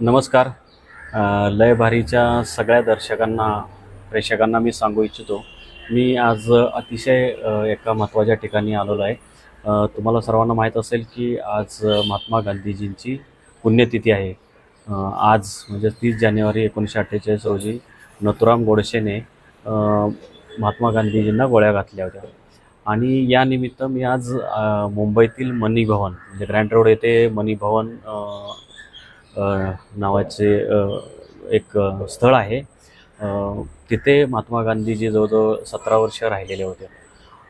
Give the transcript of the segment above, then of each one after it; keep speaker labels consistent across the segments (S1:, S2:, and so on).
S1: नमस्कार. लय भारीच्या सगळ्या दर्शकांना प्रेक्षकांना मी सांगू इच्छितो. मी आज अतिशय एका महत्त्वाच्या ठिकाणी आलेलो आहे. तुम्हाला सर्वांना माहीत असेल की आज महात्मा गांधीजींची पुण्यतिथी आहे. आज म्हणजे तीस जानेवारी एकोणीसशे अठ्ठेचाळीस रोजी नथुराम गोडसेने महात्मा गांधीजींना गोळ्या घातल्या होत्या. आणि या निमित्त मी आज मुंबईतील मनी भवन म्हणजे ग्रँड रोड येथे मनी भवन नावाचे एक स्थळ आहे. तिथे महात्मा गांधीजी जवळजवळ सतरा वर्ष राहिलेले होते.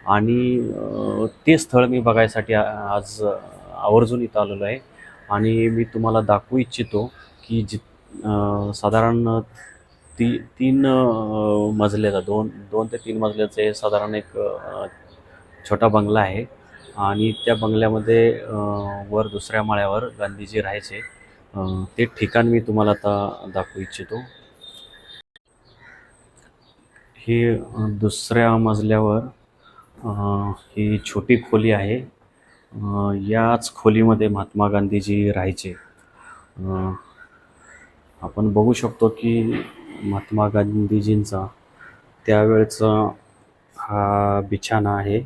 S1: आणि ते स्थळ मी बघायसाठी आज आवर्जून इथं आलेलो आहे. आणि मी तुम्हाला दाखवू इच्छितो की जि साधारण ती तीन मजल्याचा दोन दोन ते तीन मजल्याचं हे साधारण एक छोटा बंगला आहे. आणि त्या बंगल्यामध्ये वर दुसऱ्या माळ्यावर गांधीजी राहायचे. ते ठिकाण मी तुम्हाला आता दाखवू इच्छितो. ही दुसऱ्या मजल्यावर ही छोटी खोली आहे. याच खोलीमध्ये महात्मा गांधीजी राहायचे. आपण बघू शकतो की महात्मा गांधीजींचा त्यावेळचा हा बिछाना आहे.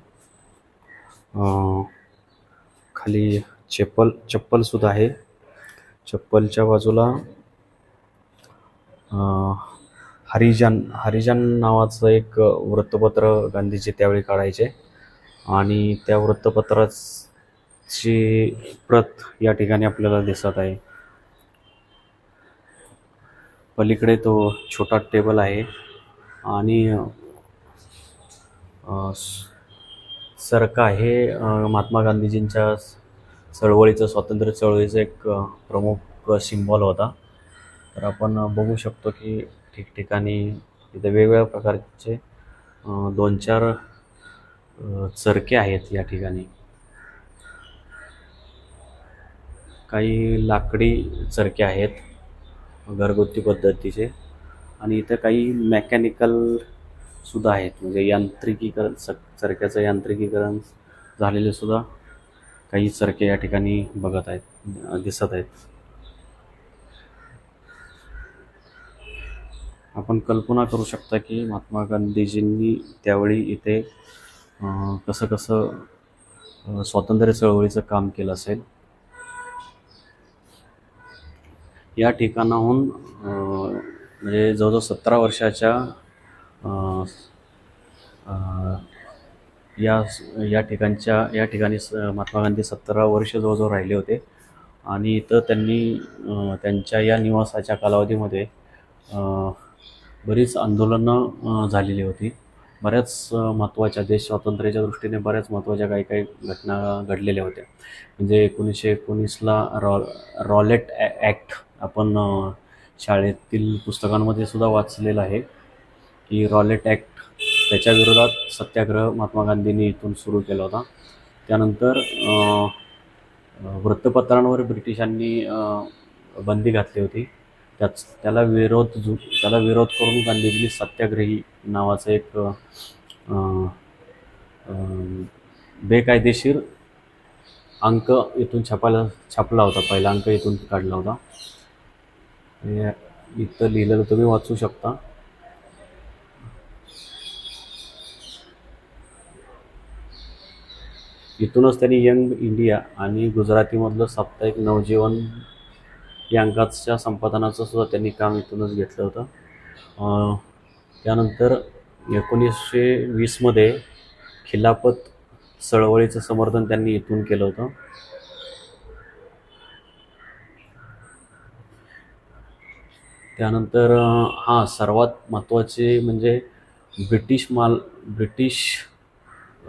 S1: खाली चप्पल चप्पलसुद्धा आहे. चप्पलच्या बाजूला हरिजन हरिजन नावाचं एक वृत्तपत्र गांधीजी त्यावेळी काढायचे. आणि त्या वृत्तपत्राची प्रत या ठिकाणी आपल्याला दिसत आहे. पलीकडे तो छोटा टेबल आहे. आणि सरका हे महात्मा गांधीजींच्या चळवळीचं स्वातंत्र्य चळवळीचं एक प्रमुख सिम्बॉल होता. तर आपण बघू शकतो की ठिकठिकाणी तिथे वेगवेगळ्या प्रकारचे दोन चार चरके आहेत या ठिकाणी. काही लाकडी चरके आहेत घरगुती पद्धतीचे आणि इथं काही मेकॅनिकल सुद्धा आहेत. म्हणजे यांत्रिकीकरण स चरक्याचं यांत्रिकीकरण झालेले सुद्धा काही चरखे या ठिकाणी बघत आहेत दिसत आहेत. आपण कल्पना करू शकता की महात्मा गांधीजींनी त्यावेळी इथे कसं कसं स्वातंत्र्य चळवळीचं काम केलं असेल. या ठिकाणाहून म्हणजे जवळजवळ सतरा वर्षाच्या या या ठिकाणच्या या ठिकाणी स- महात्मा गांधी सतरा वर्ष जवळजवळ राहिले होते. आणि इथं त्यांनी त्यांच्या या निवासाच्या कालावधीमध्ये बरीच आंदोलनं झालेली होती. बऱ्याच महत्त्वाच्या देश स्वातंत्र्याच्या दृष्टीने बऱ्याच महत्त्वाच्या काही काही घटना घडलेल्या होत्या. म्हणजे एकोणीसशे एकोणीसला रॉ रॉलेट ॲ ॲक्ट आपण शाळेतील पुस्तकांमध्ये सुद्धा वाचलेलं आहे. की रॉलेट ॲक्ट त्याच्या विरोधात सत्याग्रह महात्मा गांधींनी इथून सुरू केला होता. त्यानंतर वृत्तपत्रांवर ब्रिटिशांनी बंदी घातली होती. त्याच त्याला विरोध जु त्याला विरोध करून गांधीजींनी सत्याग्रही नावाचं एक बेकायदेशीर अंक इथून छापायला छापला होता. पहिला अंक इथून काढला होता. इथं लिहिलेलं तुम्ही वाचू शकता. इथूनच त्यांनी यंग इंडिया आणि गुजरातीमधलं साप्ताहिक नवजीवन या अंकाच्या संपादनाचं सुद्धा त्यांनी काम इथूनच घेतलं होतं. त्यानंतर एकोणीसशे वीसमध्ये खिलाफत चळवळीचं समर्थन त्यांनी इथून केलं होतं. त्यानंतर हां सर्वात महत्त्वाचे म्हणजे ब्रिटिश माल ब्रिटिश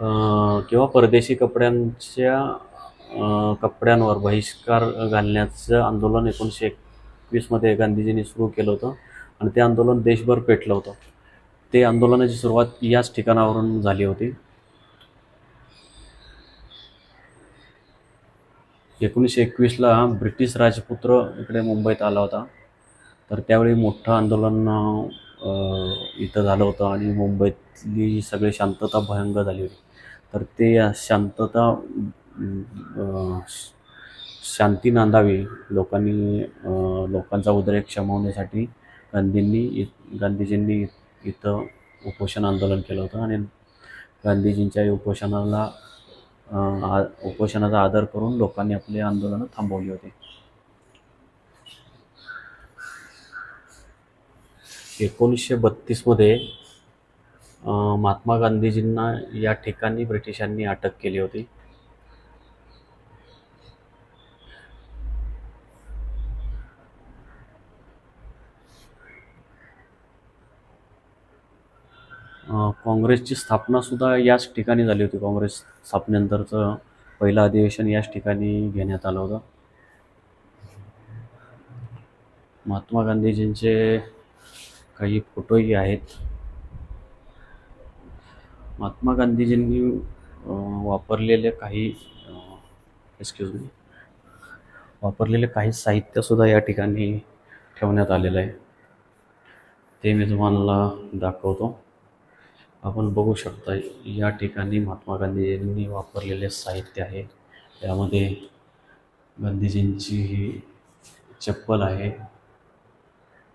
S1: किंवा परदेशी कपड्यांच्या कपड्यांवर बहिष्कार घालण्याचं आंदोलन एकोणीसशे एकवीसमध्ये गांधीजींनी सुरू केलं होतं आणि ते आंदोलन देशभर पेटलं होतं. ते आंदोलनाची सुरुवात याच ठिकाणावरून झाली होती. एकोणीसशे एकवीसला ब्रिटिश राजपुत्र इकडे मुंबईत आला होता. तर त्यावेळी मोठं आंदोलन इथं झालं होतं आणि मुंबईतली सगळी शांतता भयंकर झाली होती. तर ते शांतता शांती नांदावी. लोकांनी लोकांचा उद्रेक शमवण्यासाठी गांधींनी इ- गांधीजींनी इथं उपोषण आंदोलन केलं होतं आणि गांधीजींच्या उपोषणाला आ उपोषणाचा आदर करून लोकांनी आपले आंदोलनं थांबवली होती. एकोणीसशे बत्तीसमध्ये महात्मा गांधीजींना या ठिकाणी ब्रिटिशांनी अटक केली होती. काँग्रेसची स्थापनासुद्धा याच ठिकाणी झाली होती. काँग्रेस स्थापनेनंतरचं पहिलं अधिवेशन याच ठिकाणी घेण्यात आलं होतं. महात्मा गांधीजींचे काही फोटोही आहेत. महात्मा गांधीजींनी वापरलेल्या काही एक्सक्यूज मी वापरलेले काही साहित्यसुद्धा या ठिकाणी ठेवण्यात आलेलं आहे. ते मी तुम्हाला दाखवतो. आपण बघू शकता या ठिकाणी महात्मा गांधीजींनी वापरलेले साहित्य आहे. त्यामध्ये गांधीजींची ही चप्पल आहे.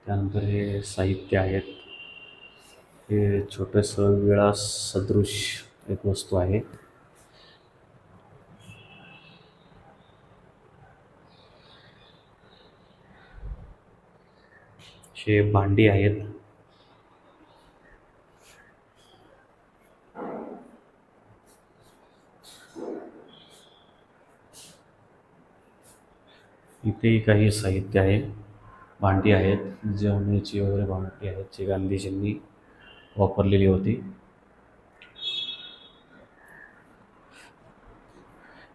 S1: त्यानंतर हे साहित्य आहेत. हे छोटंसं विळा सदृश एक वस्तू आहे. हे भांडी आहेत. इथेही काही साहित्य आहे भांडी आहेत जेवणाची वगैरे भांडी आहेत जे गांधीजींनी वापरलेली होती.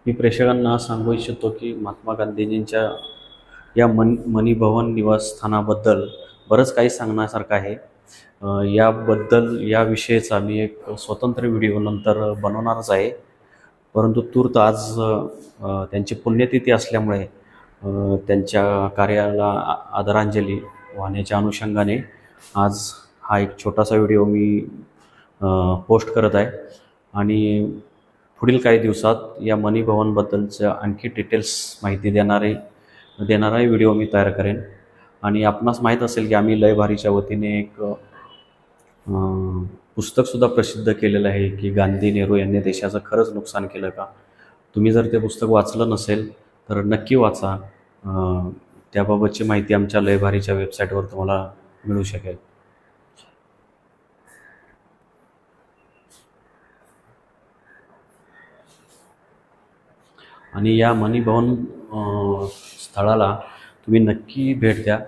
S1: मी प्रेक्षकांना सांगू इच्छितो की महात्मा गांधीजींच्या या मन मणिभवन निवासस्थानाबद्दल बरंच काही सांगण्यासारखं आहे. याबद्दल याबद्दल याविषयीचा मी एक स्वतंत्र व्हिडिओ नंतर बनवणारच आहे. परंतु तूर्त आज त्यांची पुण्यतिथी असल्यामुळे त्यांच्या कार्याला आदरांजली वाहण्याच्या अनुषंगाने आज हा एक छोटासा व्हिडिओ मी पोस्ट करत आहे. आणि पुढील काही दिवसात या मनी भवनबद्दलचं आणखी डिटेल्स माहिती देणारे देणाराही व्हिडिओ मी तयार करेन. आणि आपणास माहीत असेल की आम्ही लय भारीच्या वतीने एक पुस्तकसुद्धा प्रसिद्ध केलेलं आहे की गांधी नेहरू यांनी देशाचं खरंच नुकसान केलं का? तुम्ही जर ते पुस्तक वाचलं नसेल तर नक्की वाचा. त्याबाबतची माहिती आमच्या लयभारीच्या वेबसाईटवर तुम्हाला मिळू शकेल. आणि या मणिभवन स्थळाला तुम्ही नक्की भेट द्या.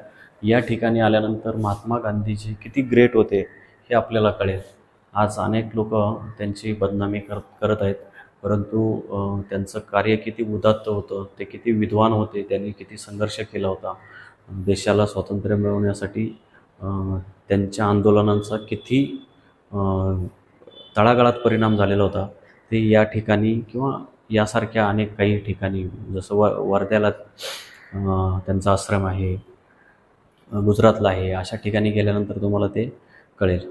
S1: या ठिकाणी आल्यानंतर महात्मा गांधीजी किती ग्रेट होते हे आपल्याला कळेल. आज अनेक लोक त्यांची बदनामी कर करत आहेत. परंतु त्यांचं कार्य किती उदात्त होतं ते किती विद्वान होते त्यांनी किती संघर्ष केला होता. देशाला स्वातंत्र्य मिळवण्यासाठी त्यांच्या आंदोलनांचा किती तळागाळात परिणाम झालेला होता ते या ठिकाणी किंवा यासारख्या अनेक काही ठिकाणी जसं व वर्ध्याला त्यांचा आश्रम आहे गुजरातला आहे अशा ठिकाणी गेल्यानंतर तुम्हाला ते कळेल.